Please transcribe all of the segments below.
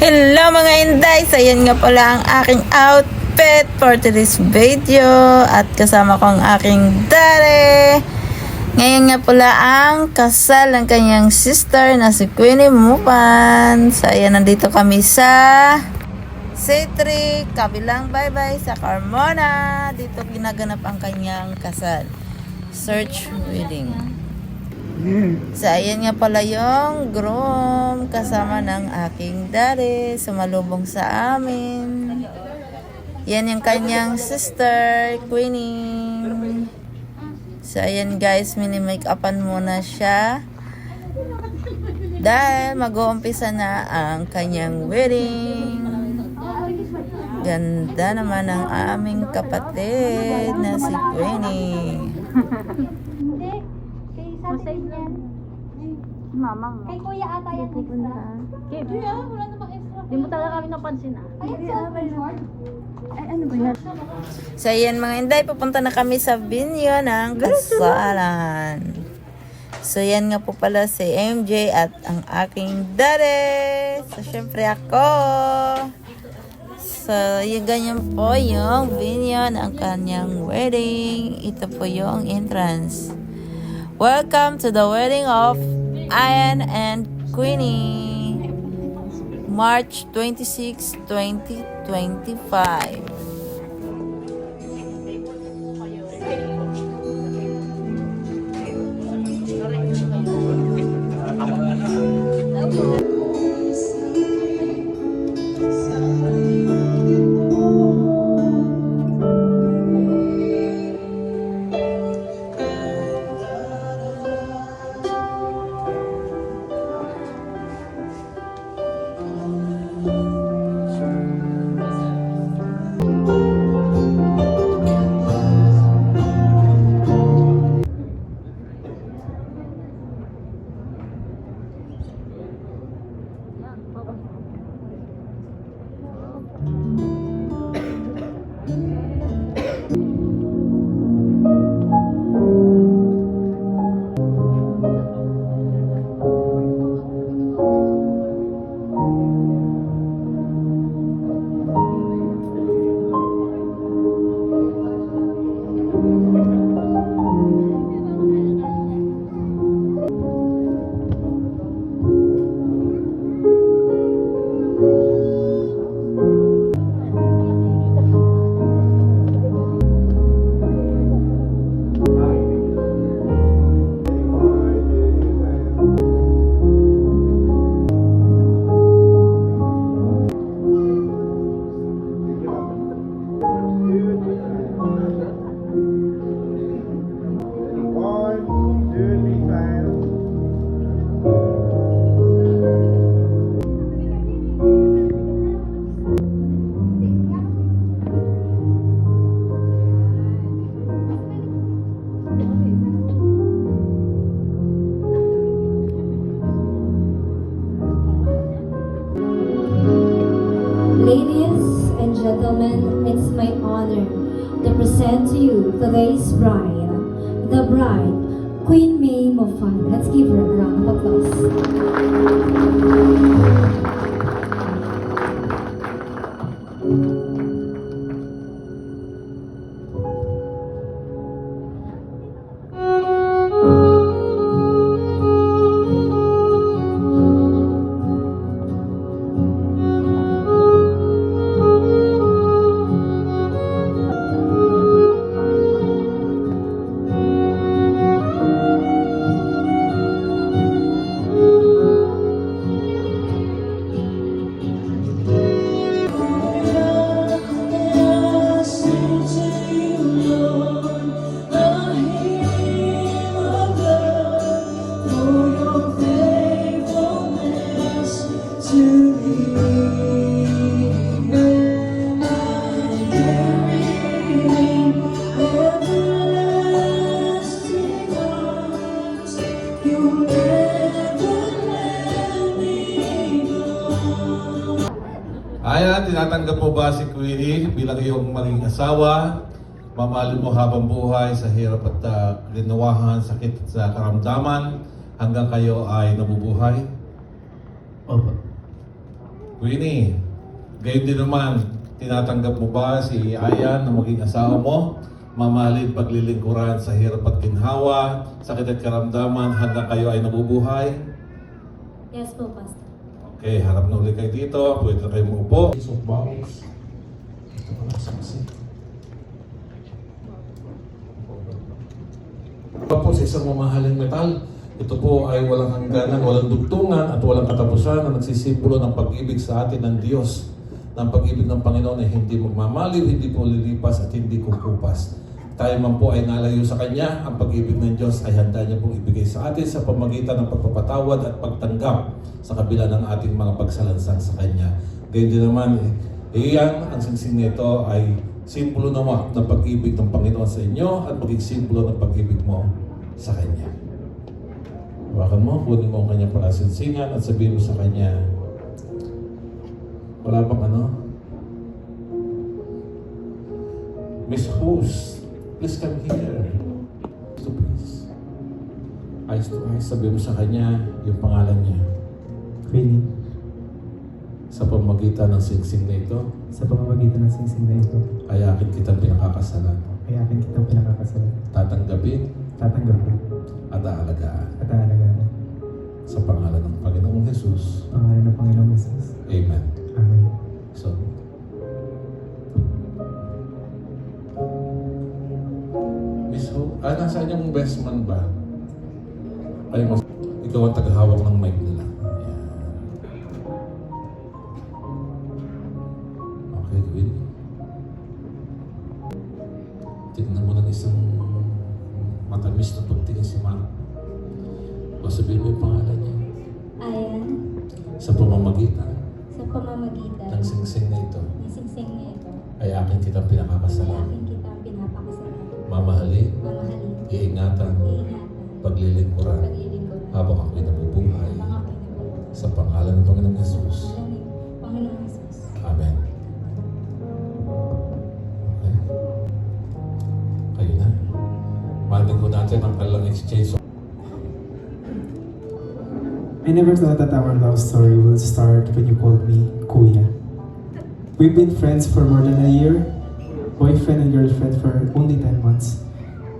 Hello mga inday! So nga pala ang aking outfit for today's video at kasama ko ang aking dare. Ngayon nga pala ang kasal ng kanyang sister na si Queenie Mupan. So ayan, nandito kami sa C3, kabilang bye-bye sa Carmona. Dito ginaganap ang kanyang kasal. Search wedding. So, ayan nga pala yung groom kasama ng aking daddy sumalubong sa amin. Yan yung kanyang sister, Queenie. So, ayan guys, mini-make-upan muna siya. Dahil mag-uumpisa na ang kanyang wedding. Ganda naman ang aming kapatid na si Queenie. Hindi. Kay sabi niyan. Mamang. Kay kuya ata yan extra. Kaya, wala namang extra. di mo talaga kami napansin ah. Ayun, short. Ay, ano ba yan? So yan mga inday, pupunta na kami sa binyo ng kasalan. So yan nga po pala si MJ at ang aking daddy. So syempre ako. So yung ganyan po yung binyo ng kanyang wedding. Ito po yung entrance. Welcome to the wedding of Ian and Queenie. March 26, 2025. 嗯 tinatanggap mo ba si Queenie bilang iyong maging asawa? Mamahalin mo habang buhay sa hirap at uh, linawahan, sakit at sa karamdaman hanggang kayo ay nabubuhay? Opo. Winnie, gayon din naman, tinatanggap mo ba si Ayan na maging asawa mo? Mamahalin paglilingkuran sa hirap at ginhawa, sakit at karamdaman hanggang kayo ay nabubuhay? Yes po, Pastor. Okay, harap na ulit kayo dito. Pwede na kayo muupo. So, box. Ito pala sa kasi. Tapos sa isang mamahaling metal, ito po ay walang hangganan, walang dugtungan at walang katapusan na nagsisimbolo ng pag-ibig sa atin ng Diyos. Ng pag-ibig ng Panginoon ay hindi magmamaliw, hindi po lilipas at hindi kukupas. Tayo man po ay nalayo sa Kanya, ang pag-ibig ng Diyos ay handa niya pong ibigay sa atin sa pamagitan ng pagpapatawad at pagtanggap sa kabila ng ating mga pagsalansang sa Kanya. Gayun din naman, iyan, ang singsing nito ay simbolo naman ng pag-ibig ng Panginoon sa inyo at maging simbolo ng pag-ibig mo sa Kanya. Hawakan mo, kunin mo ang kanyang palasinsingan at sabihin mo sa kanya, wala bang ano? Miss Host, please come here. So please. Eyes to eyes, sabihin mo sa kanya yung pangalan niya. Queenie, Sa pamagitan ng singsing na ito, sa pamamagitan ng singsing na ito, ay akin kitang pinakakasalan. ay akin kitang pinakakasalan. Tatanggapin Tatanggapin at aalagaan. at aalagaan. Sa pangalan ng Panginoong Jesus. Pangalan ng Panginoong Jesus. Amen. Miss Ho, ah, nasaan yung best man ba? Ay, mas, ikaw ang tagahawak ng mic nila. Ayan. Okay, good. Tignan mo ng isang matamis na pagtingin si Mark. O sabihin mo yung pangalan niya. Ayan, Sa pamamagitan sa pamamagitan ng singsing na ito, ng singsing niya ito, ay akin kitang ay pinakakasalan. akin kitang iingatan, paglilingkuran, habang ako'y nabubuhay. Sa pangalan ng Panginoong Jesus. Amen. Okay. Kayo na. Mahalin ko natin ang kanilang exchange. I never thought that our love story will start when you called me Kuya. We've been friends for more than a year, boyfriend and girlfriend for only 10 months.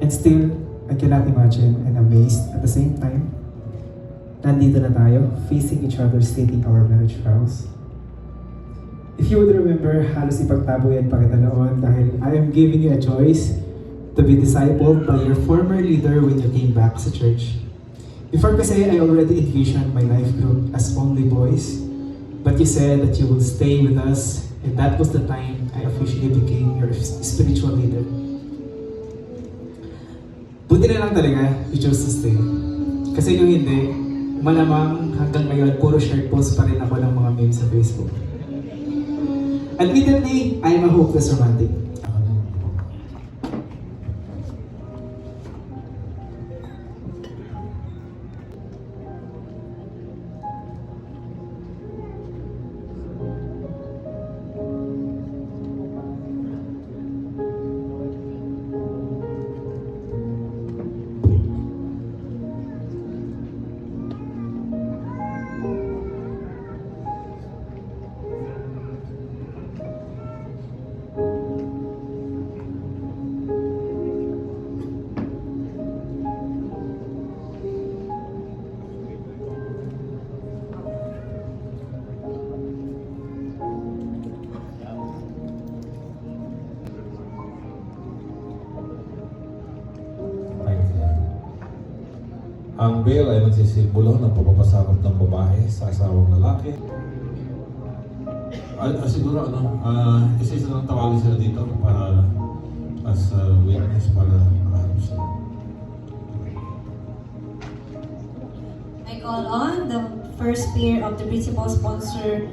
And still, I cannot imagine and amazed at the same time. Nandito na tayo, facing each other, stating our marriage vows. If you would remember, halos ipagtaboyan pa kita noon dahil I am giving you a choice to be discipled by your former leader when you came back sa church. Before kasi, I already envisioned my life group as only boys. But you said that you will stay with us, and that was the time I officially became your spiritual leader. Buti na lang talaga, you chose to stay. Kasi yung hindi, malamang hanggang ngayon, puro shared post pa rin ako ng mga memes sa Facebook. Admittedly, I am a hopeless romantic. Bail ay nagsisimbolo ng pagpapasakot ng babae sa asawang lalaki. Ay, ah, siguro ano, ah, isa-isa lang tawagin sila dito para as a witness para makaharap sila. I call on the first pair of the principal sponsor,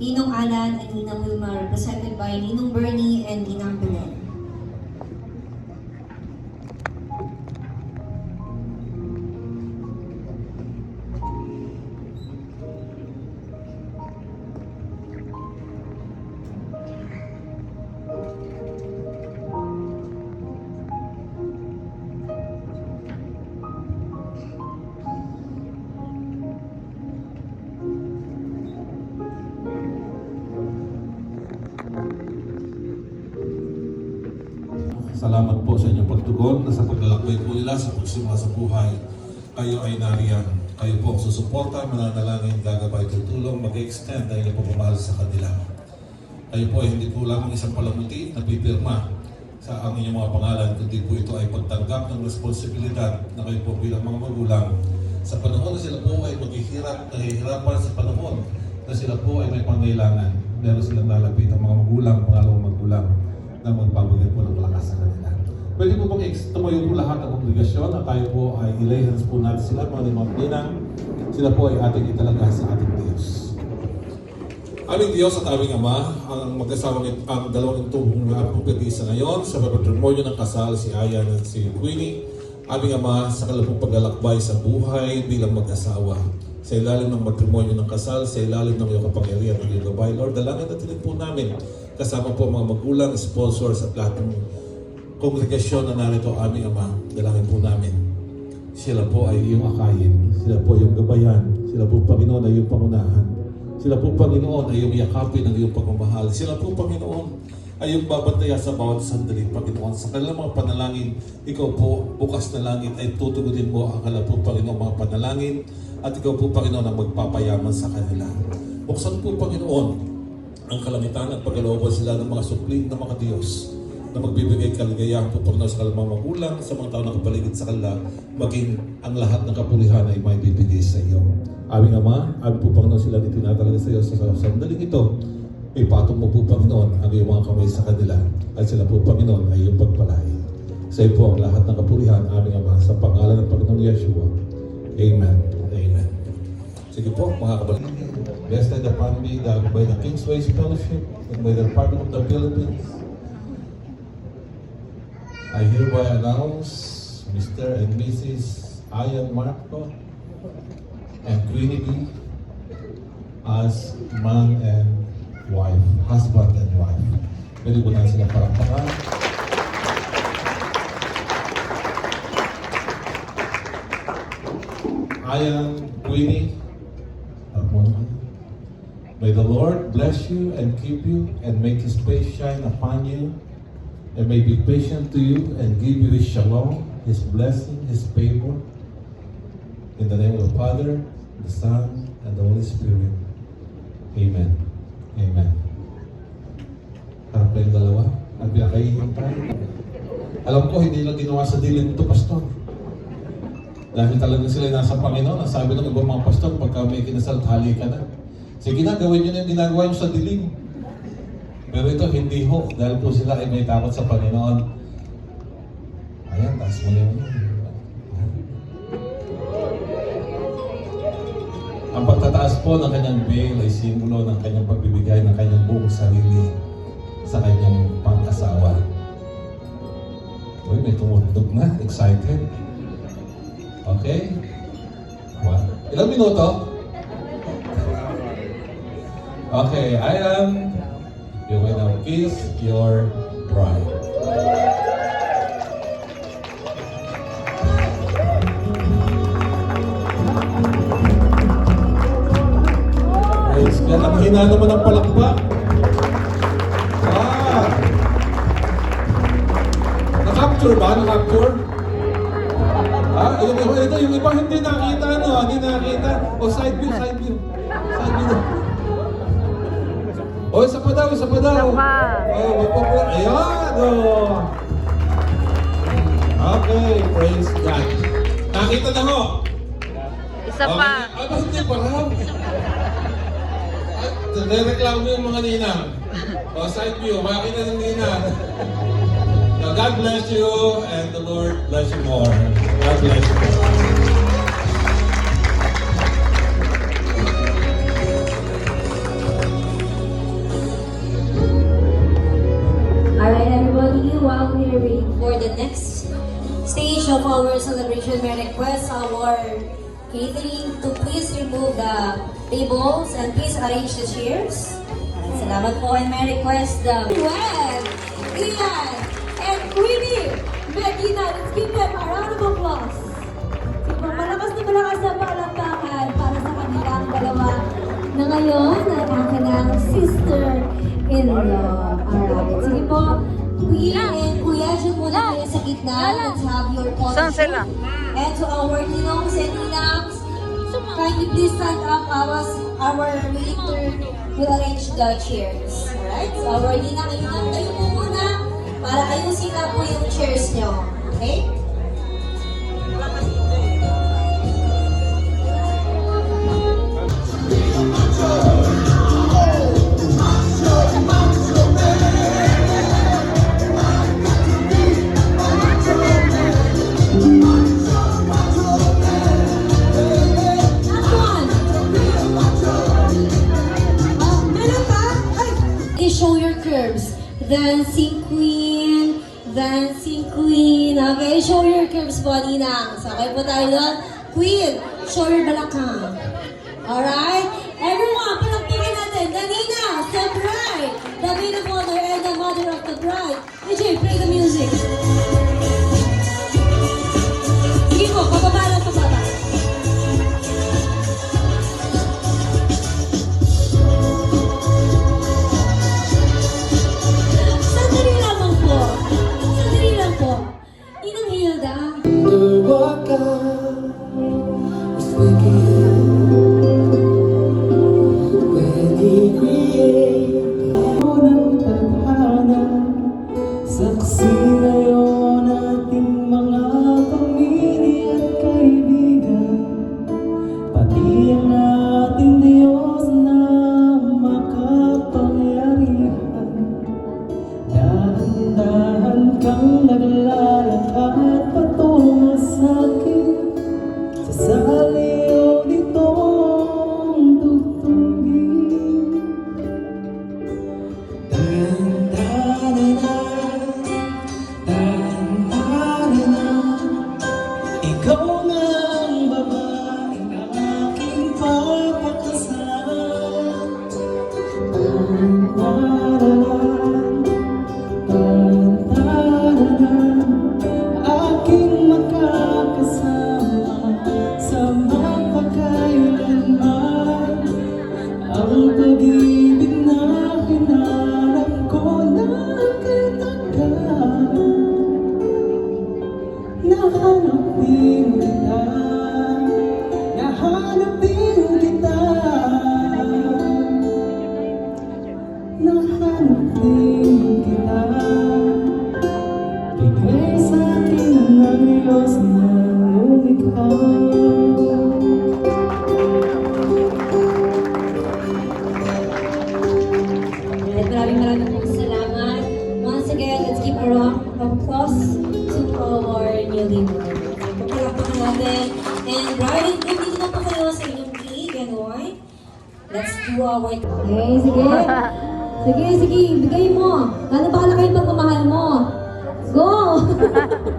Ninong Alan and Ninang Wilma, represented by Ninong Bernie and Ninang Belen. Salamat po sa inyong pagtugon na sa paglalakbay po nila sa pagsimula sa buhay. Kayo ay nariyan. Kayo po ang susuporta, mananalangin, gagabay, tutulong, mag-extend inyong pagmamahal sa kanila. Kayo po ay hindi po lamang isang palamuti na pipirma sa ang inyong mga pangalan, kundi po ito ay pagtanggap ng responsibilidad na kayo po bilang mga magulang sa panahon na sila po ay maghihirap, nahihirapan sa panahon na sila po ay may pangailangan. Meron silang lalapit ang mga magulang, pangalawang magulang na magbabagay po sa kanila. Pwede po bang tumayo po lahat ng obligasyon na tayo po ay ilay hands po natin sila, mga limang pinang. Sila po ay ating italaga sa ating Diyos. Aming Diyos at aming Ama, ang mag-asawang it- ang dalawang itong pagkagisa ngayon sa patrimonyo ng kasal si Ayan at si Queenie. Aming Ama, sa kalapong paglalakbay sa buhay bilang mag-asawa. Sa ilalim ng matrimonyo ng kasal, sa ilalim ng iyong kapangyarihan ng iyong gabay. Lord, dalangin at po namin kasama po ang mga magulang, sponsors at lahat ng kongregasyon na narito aming Ama. Dalangin po namin sila po ay iyong akayin. Sila po yung gabayan. Sila po, Panginoon, ay iyong pangunahan. Sila po, Panginoon, ay iyong yakapin ng iyong pagmamahal. Sila po, Panginoon, ay iyong babantayan sa bawat sandali, Panginoon. Sa kanilang mga panalangin, ikaw po, bukas na langit, ay tutugunin mo ang kanilang po, Panginoon, mga panalangin. At ikaw po, Panginoon, ang magpapayaman sa kanila. Buksan po, Panginoon, ang kalangitan at pagkalooban sila ng mga supling ng mga Diyos na magbibigay kaligayahan Panginoon sa kanilang magulang, sa mga tao na kapaligid sa kanila, maging ang lahat ng kapulihan ay may bibigay sa iyo. Aming Ama, aming po Panginoon sila ni sa iyo sa sandaling ito. Ipatong mo po Panginoon ang iyong mga kamay sa kanila at sila po Panginoon ay iyong pagpalain. Sa iyo po ang lahat ng kapulihan, aming Ama, sa pangalan ng Panginoong Yeshua. Amen. Amen. Sige po, mga kabalik. Blessed upon me that by the Kingsway's Fellowship and by the Department of the Philippines, I hereby announce Mr. and Mrs. Ian Marco and Queenie B as man and wife, husband and wife. Pwede po na sila palakpakan. Ian, Queenie. May the Lord bless you and keep you and make His face shine upon you and may be patient to you and give you His shalom, His blessing, His favor. In the name of the Father, the Son, and the Holy Spirit. Amen. Amen. Harap kayong dalawa at pinakahihintay. Alam ko, hindi lang ginawa sa dilim ito, Pastor. Dahil talaga sila nasa Panginoon. Ang sabi ng ibang mga pastor, pagka may kinasal, hali ka na. Sige na, gawin nyo na yung ginagawa nyo sa dilim. Pero ito, hindi ho. Dahil po sila ay may takot sa Panginoon. Ayan, taas mo yun. Ang pagtataas po ng kanyang veil ay simbolo ng kanyang pagbibigay ng kanyang buong sarili sa kanyang pang-asawa. Uy, may tumutugtog na. Excited. Okay? What? Ilang minuto? Okay, I am. You will now kiss your bride. Praise God. Ang hina naman ng palakpak. Ah! Na-capture ba? Na-capture? Ah, yung iba, ito, yung iba hindi nakita, ano, hindi nakita. O, side view, side view. Side view. O, isa pa daw, isa pa daw. Isa pa. Oh, magpapula. Ayan, oh. Okay, praise God. Nakita na ho. Isa pa. Ay, ba hindi pa raw? Ay, Nagreklamo yung mga ninang. O, side view, makakita ng ninang. God bless you and the Lord bless you more. God bless you. Alright, everybody, while we're waiting for the next stage of our celebration, may request our catering to please remove the tables and please arrange the chairs. Salamat po and may request the Gwen, Ian, and Queenie Medina. Let's give them a round of applause. Diba, malakas na malakas na palakpakan para sa kanilang dalawa na ngayon ang aking sister-in-law. Alright, sige po. Queen and Kuya, dyan muna kayo sa gitna. Let's have your photo Saan sila? And to our ninongs and ninangs, kindly please stand up. Our, our waiter will arrange the chairs. Alright? So our ninang and ninang, tayo po muna para ayusin na po yung chairs nyo. Okay? Last Dancing queen, dancing queen. Okay, show your curves po, Ninang. So, okay po tayo doon. Queen, show your balakang. Alright? Everyone, palakpakin natin. The Nina, the bride, the maid of and the mother of the bride. DJ, play the music. Our... Okay, sige. Sige, sige, bigay mo. Gano'n ba kalaki pagmamahal mo? Go! Ha ha ha.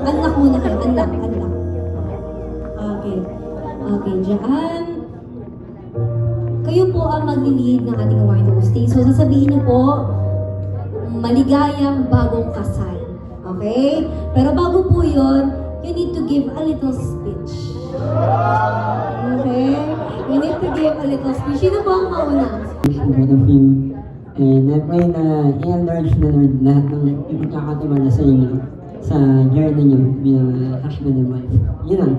Unlock muna kayo. Unlock, unlock. Okay. Okay, dyan. Kayo po ang mag-lead ng ating wine hosting. So, sasabihin niyo po, maligayang bagong kasal. Okay? Pero bago po yon, you need to give a little speech. Okay? You need to give a little speech. Sino po ang mauna? And I pray na i-enlarge na Lord lahat ng ipagkakatiwala sa inyo sa journey niyo bilang uh, husband and wife. Yun lang.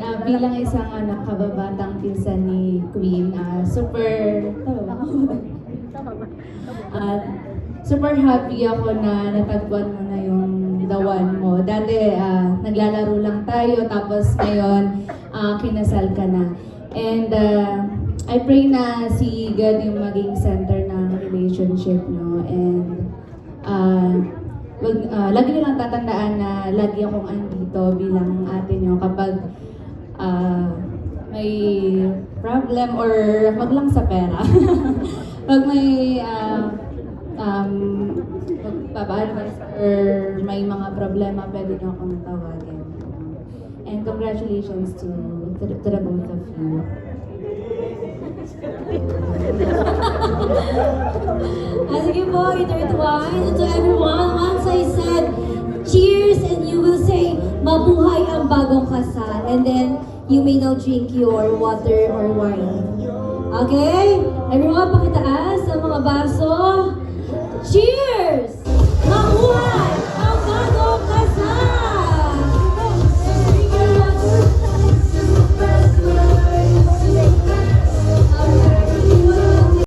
Ah, bilang isang anak kababatang pinsan ni Queen, ah, super? At super happy ako na natagpuan mo na yung one mo. Dati, ah, naglalaro lang tayo, tapos ngayon, ah, kinasal ka na. And ah, I pray na si God yung maging center ng relationship nyo. And ah, wag, ah, lagi nyo lang tatandaan na lagi akong andito bilang ate nyo kapag ah, may problem or wag lang sa pera. Pag may uh, um, magpapa-advise or may mga problema, pwede nyo akong tawagin. And congratulations to, to, to the both of you. Ah, sige po, intertwine. And to everyone, once I said, cheers, and you will say, mabuhay ang bagong kasal. And then, you may now drink your water or wine. Okay? Everyone, pakitaas ang mga baso. Cheers!